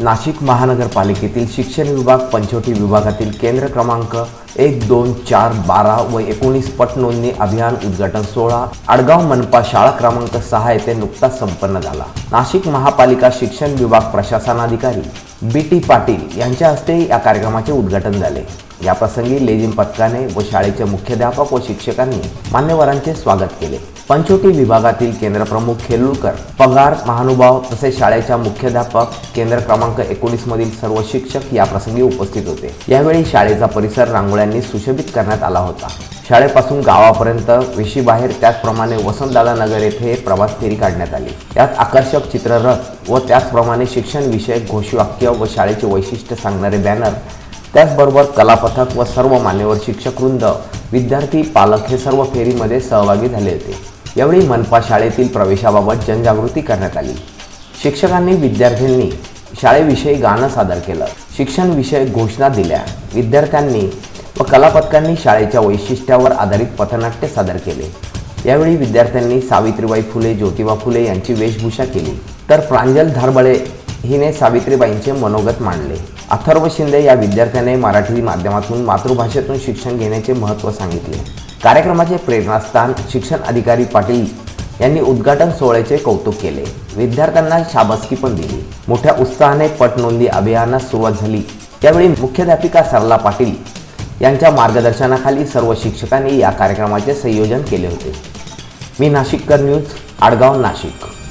नाशिक महानगरपालिकेतील शिक्षण विभाग पंचवटी विभागातील केंद्र क्रमांक एक दोन चार बारा व एकोणीस पट नोंदणी अभियान उद्घाटन सोहळा आडगाव मनपा शाळा क्रमांक सहा येथे नुकताच संपन्न झाला. नाशिक महापालिका शिक्षण विभाग प्रशासनाधिकारी बी टी पाटील यांच्या हस्ते या कार्यक्रमाचे उद्घाटन झाले. या प्रसंगी लेझिम पथकाने व शाळेचे मुख्याध्यापक व शिक्षकांनी मान्यवरांचे स्वागत केले. पंचोटी विभागातील केंद्रप्रमुख खेलुलकर पगार महानुभाव तसेच शाळेच्या मुख्याध्यापक केंद्र क्रमांक एकोणीस मधील सर्व शिक्षक या प्रसंगी उपस्थित होते. यावेळी शाळेचा परिसर रांगोळ्यांनी सुशोभित करण्यात आला होता. शाळेपासून गावापर्यंत वेशीबाहेर त्याचप्रमाणे वसंतदादा नगर येथे प्रवास फेरी काढण्यात आली. यात आकर्षक चित्ररथ व त्याचप्रमाणे शिक्षण विषयक घोषवाक्य व शाळेचे वैशिष्ट्य सांगणारे बॅनर त्याचबरोबर कलापथक व सर्व मान्यवर शिक्षकवृंद विद्यार्थी पालक हे सर्व फेरीमध्ये सहभागी झाले होते. यावेळी मनपा शाळेतील प्रवेशाबाबत जनजागृती करण्यात आली. शिक्षकांनी विद्यार्थ्यांनी शाळेविषयी गाणं सादर केलं. शिक्षण विषयक घोषणा दिल्या. विद्यार्थ्यांनी व कलापथकांनी शाळेच्या वैशिष्ट्यावर आधारित पथनाट्य सादर केले. यावेळी विद्यार्थ्यांनी सावित्रीबाई फुले ज्योतिबा फुले यांची वेशभूषा केली. तर प्रांजल धारबळे हिने सावित्रीबाईंचे मनोगत मांडले. अथर्व शिंदे या विद्यार्थ्याने मराठी माध्यमातून मातृभाषेतून शिक्षण घेण्याचे महत्त्व सांगितले. कार्यक्रमाचे प्रेरणास्थान शिक्षण अधिकारी पाटील यांनी उद्घाटन सोहळ्याचे कौतुक केले. विद्यार्थ्यांना शाबासकी पण दिली. मोठ्या उत्साहाने पटनोंदी अभियानास सुरुवात झाली. त्यावेळी मुख्याध्यापिका सरला पाटील यांच्या मार्गदर्शनाखाली सर्व शिक्षकांनी या कार्यक्रमाचे संयोजन केले होते. मी नाशिककर न्यूज आडगाव नाशिक.